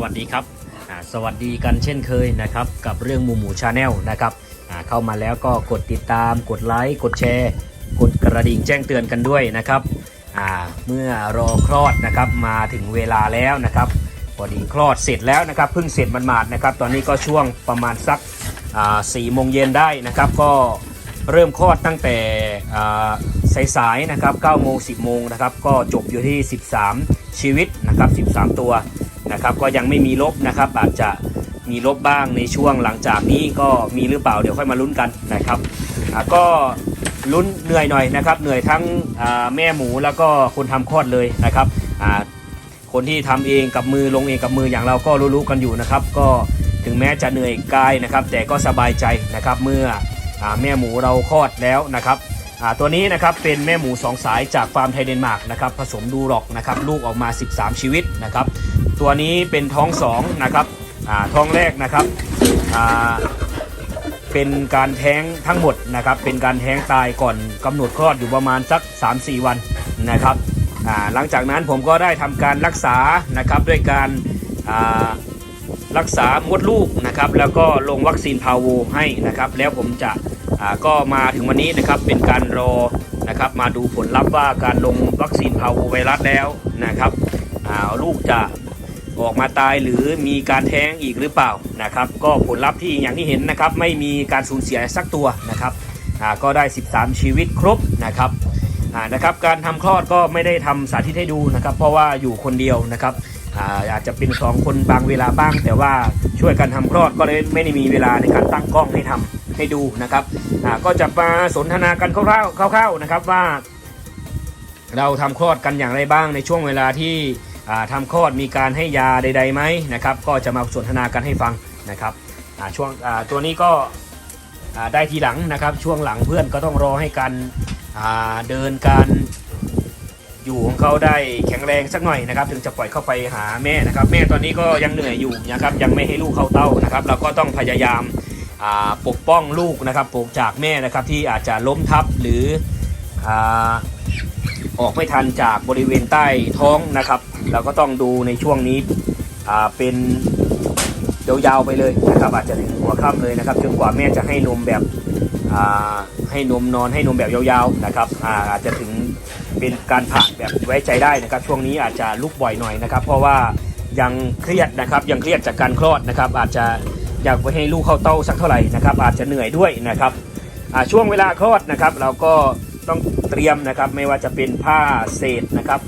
วัสดีครับสวัสดีครับสวัสดีกันเช่นเคยนะครับ กับเรื่องหมูหมูชาแนลนะครับเข้ามาแล้วก็กดติดตาม กดไลค์กดแชร์ กดกระดิ่งแจ้งเตือนกันด้วยนะครับเมื่อรอคลอดนะครับมาถึงเวลาแล้วนะครับพอดีคลอดเสร็จแล้วนะครับเพิ่งเสร็จมันมาดนะครับตอนนี้ก็ช่วงประมาณสักสี่โมงเย็นได้นะครับ ก็เริ่มคลอดตั้งแต่สายๆนะครับ9โมง10 โมงนะครับ ก็จบอยู่ที่ 13 ชีวิตนะครับ 13 ตัว นะครับก็ยังไม่มีลบนะครับอาจจะมีลบบ้างในช่วงหลังจากนี้ก็มีหรือเปล่าเดี๋ยวค่อยมาลุ้นกันนะครับก็ลุ้นเหนื่อยหน่อยนะครับเหนื่อยทั้งแม่หมูแล้วก็คนทำคลอดเลยนะครับคนที่ทำเองกับมือลงเองกับมืออย่างเราก็รู้ๆกันอยู่นะครับ ก็ถึงแม้จะเหนื่อยกายนะครับ แต่ก็สบายใจนะครับเมื่ออแม่หมูเราคลอดแล้วนะครับตัวนี้นะครับเป็นแม่หมู 2 สายจากฟาร์มไทยเดนมาร์กนะครับผสมดูร็อกนะครับลูกออกมา 13 ชีวิตนะครับ ตัวนี้เป็นท้อง2นะครับท้องแรกนะครับเป็นการแท้งทั้งหมดนะครับ เป็นการแท้งตายก่อนกำหนดคลอดอยู่ประมาณสัก 3-4 วันนะครับหลังจากนั้นผมก็ได้ทำการรักษานะครับด้วยการรักษามดลูกนะครับ แล้วก็ลงวัคซีนพาโวให้นะครับ แล้วผมจะก็มาถึงวันนี้นะครับเป็นการรอนะครับ มาดูผลลัพธ์ว่าการลงวัคซีนพาโวไวรัสแล้วนะครับลูกจะ ออกมาตายหรือมีการแท้งอีกหรือเปล่านะครับ ก็ผลลัพธ์ที่อย่างที่เห็นนะครับ ไม่มีการสูญเสียสักตัวนะครับก็ได้ 13 ชีวิตครบนะครับนะครับการทำคลอดก็ไม่ได้ทำสาธิตให้ดูนะครับ เพราะว่าอยู่คนเดียวนะครับอาจจะเป็นสองคนบางเวลาบ้าง แต่ว่าช่วยกันทำคลอดก็เลยไม่ได้มีเวลาในการตั้งกล้องให้ทำให้ดูนะครับก็จะมาสนทนากันคร่าวๆคร่าวๆนะครับว่า เราทำคลอดกันอย่างไรบ้างในช่วงเวลาที่ ทำคลอดมีการให้ยาใดๆไหมนะครับ ก็จะมาสนทนากันให้ฟังนะครับช่วงตัวนี้ก็ได้ทีหลังนะครับ ช่วงหลังเพื่อนก็ต้องรอให้กันเดินการอยู่ของเขาได้แข็งแรงสักหน่อยนะครับ ถึงจะปล่อยเข้าไปหาแม่นะครับ แม่ตอนนี้ก็ยังเหนื่อยอยู่นะครับยังไม่ให้ลูกเข้าเต้านะครับ เราก็ต้องพยายามาปกป้องลูกนะครับปกจากแม่นะครับที่อาจจะล้มทับหรืออออกไม่ทันจากบริเวณใต้ท้องนะครับ เราก็ต้องดูในช่วงนี้เป็นยาวๆไปเลยนะครับอาจจะถึงหัวค่ำเลยนะครับจนกว่าแม่จะให้นมแบบให้นมนอนให้นมแบบยาวๆนะครับอาอาจจะถึงเป็นการผ่านแบบไว้ใจได้นะครับ ช่วงนี้อาจจะลุกบ่อยหน่อยนะครับ เพราะว่ายังเครียดนะครับยังเครียดจากการคลอดนะครับ อาจจะอยากไปให้ลูกเข้าเต้าสักเท่าไหร่นะครับ อาจจะเหนื่อยด้วยนะครับช่วงเวลาคลอดนะครับ เราก็ ต้องเตรียมนะครับไม่ว่าจะเป็นผ้าเศษนะครับ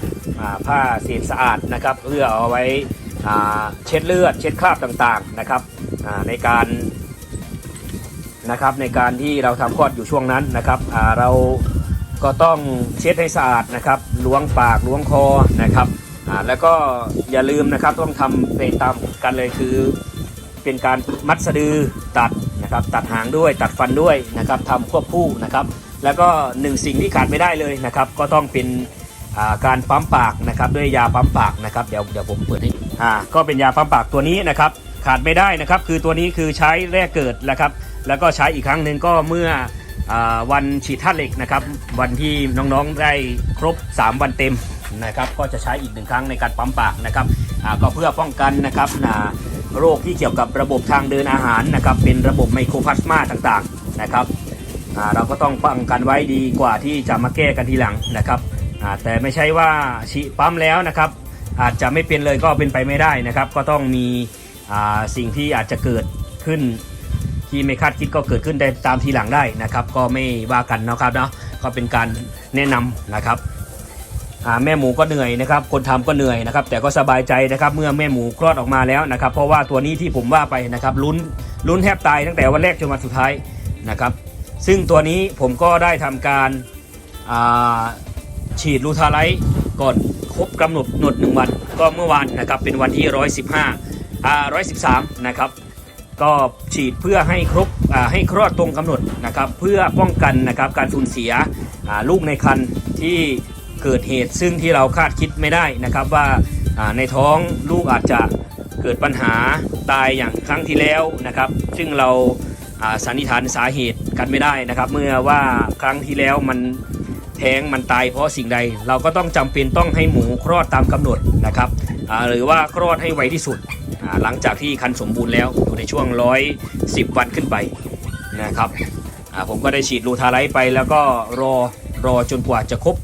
ผ้าเศษสะอาดนะครับเพื่อเอาไว้เช็ดเลือด เช็ดคราบต่างๆนะครับในการนะครับในการที่เราทำคลอดอยู่ช่วงนั้นนะครับเราก็ต้องเช็ดให้สะอาดนะครับล้วงปากล้วงคอนะครับแล้วก็อย่าลืมนะครับต้องทำไปตามกันเลยคือ เป็นการมัดสะดือตัดนะครับตัดหางด้วยตัดฟันด้วยนะครับทำควบคู่นะครับ แล้วก็หนึ่งสิ่งที่ขาดไม่ได้เลยนะครับ ก็ต้องเป็นการปั๊มปากนะครับ ด้วยยาปั๊มปากนะครับเดี๋ยวเดี๋ยวผมเปิดให้อ่าก็เป็นยาปั๊มปากตัวนี้นะครับ ขาดไม่ได้นะครับ คือตัวนี้คือใช้แรกเกิดนะครับ แล้วก็ใช้อีกครั้งหนึ่งก็เมื่อวันฉีดธาตุเหล็กนะครับ วันที่น้องๆได้ครบ 3 วันเต็มนะครับ ก็จะใช้อีกหนึ่งครั้งในการปั๊มปากนะครับก็เพื่อป้องกันนะครับโรคที่เกี่ยวกับระบบทางเดินอาหารนะครับ เป็นระบบไมโครพลาสมาต่างๆนะครับ เราก็ต้องป้องกันไว้ดีกว่าที่จะมาแก้กันทีหลังนะครับแต่ไม่ใช่ว่าฉีดปั๊มแล้วนะครับ อาจจะไม่เป็นเลยก็เป็นไปไม่ได้นะครับ ก็ต้องมีสิ่งที่อาจจะเกิดขึ้น ที่ไม่คาดคิดก็เกิดขึ้นได้ตามทีหลังได้นะครับ ก็ไม่ว่ากันนะครับเนาะก็เป็นการแนะนำนะครับแม่หมูก็เหนื่อยนะครับ คนทำก็เหนื่อยนะครับ แต่ก็สบายใจนะครับเมื่อแม่หมูคลอดออกมาแล้วนะครับ เพราะว่าตัวนี้ที่ผมว่าไปนะครับลุ้นลุ้นแทบตายตั้งแต่วันแรกจนวันสุดท้ายนะครับ ซึ่งตัวนี้ผมก็ได้ทำการาฉีดลูทาไลท์ก่อนครบกำหนดหนดหนึ่งวัน ก็เมื่อวานนะครับเป็นวันที่ 115อ่า113 นะครับ ก็ฉีดเพื่อให้ครบให้คลอดตรงกำหนดนะครับ เพื่อป้องกันนะครับการสูญเสียลูกในครรภ์ที่เกิดเหตุซึ่งที่เราคาดคิดไม่ได้นะครับว่าในท้องลูกอาจจะเกิดปัญหาตายอย่างครั้งที่แล้วนะครับ ซึ่งเรา สันนิษฐานสาเหตุกันไม่ได้นะครับ เมื่อว่าครั้งที่แล้วมันแท้งมันตายเพราะสิ่งใด เราก็ต้องจำเป็นต้องให้หมูคลอดตามกำหนดนะครับหรือว่าคลอดให้ไวที่สุด หลังจากที่คันสมบูรณ์แล้วอยู่ในช่วงร้อยสิบวันขึ้นไปนะครับผมก็ได้ฉีดลูทาไลท์ไปแล้วก็รอรอจนกว่าจะครบ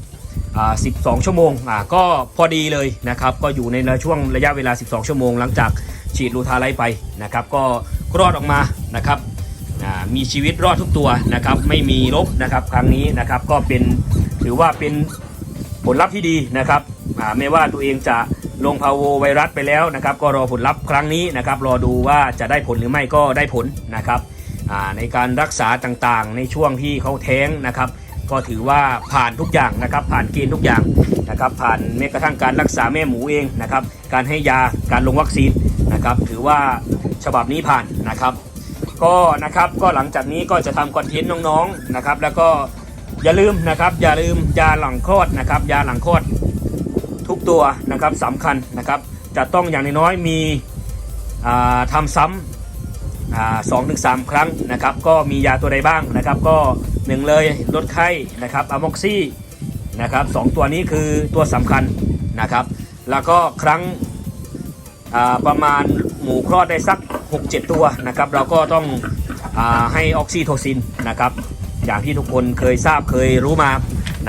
12 ชั่วโมงก็พอดีเลยนะครับก็อยู่ในช่วงระยะเวลา 12 ชั่วโมง หลังจากฉีดลูทาไลท์ไปนะครับก็คลอดออกมานะครับ มีชีวิตรอดทุกตัวนะครับ ไม่มีลบนะครับครั้งนี้นะครับก็เป็นถือว่าเป็นผลลัพธ์ที่ดีนะครับไม่ว่าตัวเองจะลงพาวโวไวรัสไปแล้วนะครับ ก็รอผลลัพธ์ครั้งนี้นะครับ รอดูว่าจะได้ผลหรือไม่ก็ได้ผลนะครับในการรักษาต่างๆ ในช่วงที่เขาแท้งนะครับ ก็ถือว่าผ่านทุกอย่างนะครับ ผ่านเกณฑ์ทุกอย่างนะครับ ผ่านแม้กระทั่งการรักษาแม่หมูเองนะครับ การให้ยาการลงวัคซีนนะครับ ถือว่าฉบับนี้ผ่านนะครับ ก็นะครับก็หลังจากนี้ก็จะทำคอนเทนต์น้องๆนะครับ แล้วก็อย่าลืมนะครับอย่าลืมยาหลังคลอดนะครับยาหลังคลอดทุกตัวนะครับสำคัญนะครับ จะต้องอย่างน้อยๆมีอ่าทำซ้ำอ่าสองถึงสามครั้งนะครับ ก็มียาตัวใดบ้างนะครับ ก็หนึ่งเลยลดไข้นะครับอะม็อกซี่นะครับสองตัวนี้คือตัวสำคัญนะครับ แล้วก็ครั้งประมาณหมูคลอดได้สัก 6-7 ตัวนะครับเราก็ต้องอให้ออกซิโทซินนะครับอย่างที่ทุกคนเคยทราบเคยรู้มา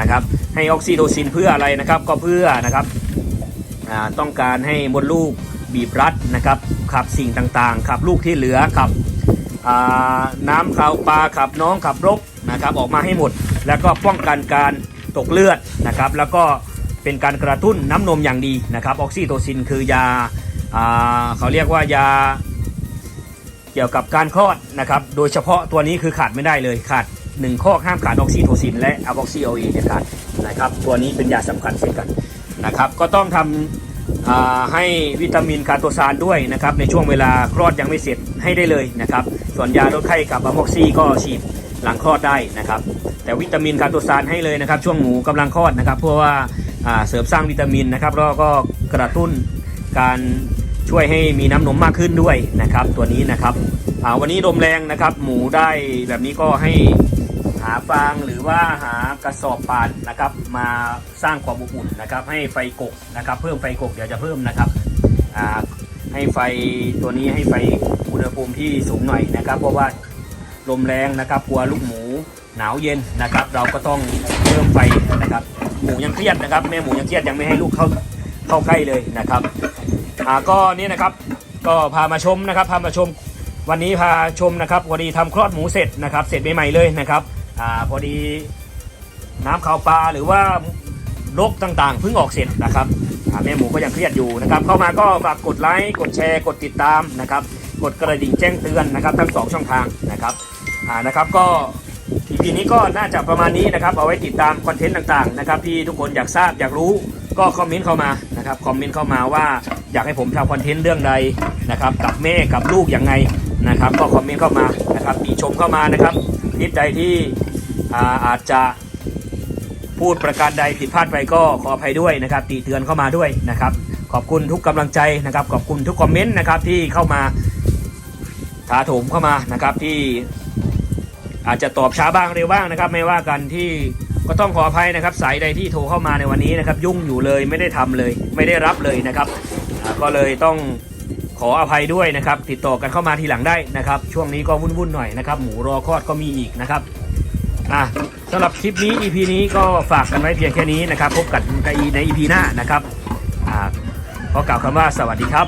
นะครับให้ออกซิโทซินเพื่ออะไรนะครับก็เพื่อนะครับต้องการให้มดลูกบีบรัดนะครับขับสิ่งต่างๆ ขับลูกที่เหลือขับน้ำข่าวปลาขับน้องขับรกนะครับออกมาให้หมด แล้วก็ป้องกันการตกเลือดนะครับแล้วก็เป็นการกระตุ้นน้ำนมอย่างดีนะครับออกซิโทซินคือยาอ่าเขาเรียกว่ายา เกี่ยวกับการคลอดนะครับ โดยเฉพาะตัวนี้คือขาดไม่ได้เลยขาดหนึ่งข้อห้ามขาดออกซิโทซิน และอะบ็อกซิโอเอเด็ดขาดนะครับ ตัวนี้เป็นยาสำคัญเช่นกันนะครับ ก็ต้องทำอ่าให้วิตามินคาโตซานด้วยนะครับ ในช่วงเวลาคลอดยังไม่เสร็จให้ได้เลยนะครับ ส่วนยาลดไข้กับอะบ็อกซี่ก็ฉีดหลังคลอดได้นะครับ แต่วิตามินคาโตซานให้เลยนะครับ ช่วงหมูกำลังคลอดนะครับ เพื่อว่าเสริมสร้างวิตามินนะครับแล้วก็กระตุ้นการ ช่วยให้มีน้ำนมมากขึ้นด้วยนะครับ ตัวนี้นะครับอ่าวันนี้ลมแรงนะครับ หมูได้แบบนี้ก็ให้หาฟางหรือว่าหากระสอบป่านนะครับ มาสร้างความอบอุ่นนะครับ ให้ไฟกกนะครับ เพิ่มไฟกกเดี๋ยวจะเพิ่มนะครับให้ไฟตัวนี้ให้ไฟอุณหภูมิที่สูงหน่อยนะครับ เพราะว่าลมแรงนะครับกลัวลูกหมูหนาวเย็นนะครับ เราก็ต้องเพิ่มไฟนะครับ หมูยังเครียดนะครับแม่หมูยังเครียดยังไม่ให้ลูกเข้าเข้าใกล้เลยนะครับ อ่าก็นี่นะครับก็พามาชมนะครับพามาชมวันนี้พาชมนะครับพอดีทำคลอดหมูเสร็จนะครับเสร็จใหม่ๆเลยนะครับอ่าพอดีน้ำขาวปลาหรือว่าโรคต่างๆเพิ่งออกเสร็จนะครับแม่หมูก็ยังเครียดอยู่นะครับ เข้ามาก็ฝากกดไลค์กดแชร์กดติดตามนะครับ กดกระดิ่งแจ้งเตือนนะครับ ทั้งสองช่องทางนะครับอ่านะครับก็ ทีนี้ก็น่าจะประมาณนี้นะครับเอาไว้ติดตามคอนเทนต์ต่างๆนะครับที่ทุกคนอยากทราบอยากรู้ก็คอมเมนต์เข้ามานะครับคอมเมนต์เข้ามาว่าอยากให้ผมทำคอนเทนต์เรื่องใดนะครับกับแม่กับลูกยังไงนะครับ ก็คอมเมนต์เข้ามานะครับมีชมเข้ามานะครับคลิปใดที่อาอาจจะพูดประการใดผิดพลาดไปก็ขออภัยด้วยนะครับตีเตือนเข้ามาด้วยนะครับ ขอบคุณทุกกำลังใจนะครับ ขอบคุณทุกคอมเมนต์นะครับที่เข้ามาถาโถมเข้ามานะครับที่ อาจจะตอบช้าบ้างเร็วบ้างนะครับ ไม่ว่ากันที่ก็ต้องขออภัยนะครับ สายใดที่โทรเข้ามาในวันนี้นะครับ ยุ่งอยู่เลยไม่ได้ทำเลย ไม่ได้รับเลยนะครับ ก็เลยต้องขออภัยด้วยนะครับ ติดต่อกันเข้ามาทีหลังได้นะครับ ช่วงนี้ก็วุ่นๆหน่อยนะครับ หมูรอคลอดก็มีอีกนะครับอะสำหรับคลิปนี้ EP นี้ก็ฝากกันไว้เพียงแค่นี้นะครับ พบกันใน EP หน้านะครับอ่าขอกล่าวคำว่าสวัสดีครับ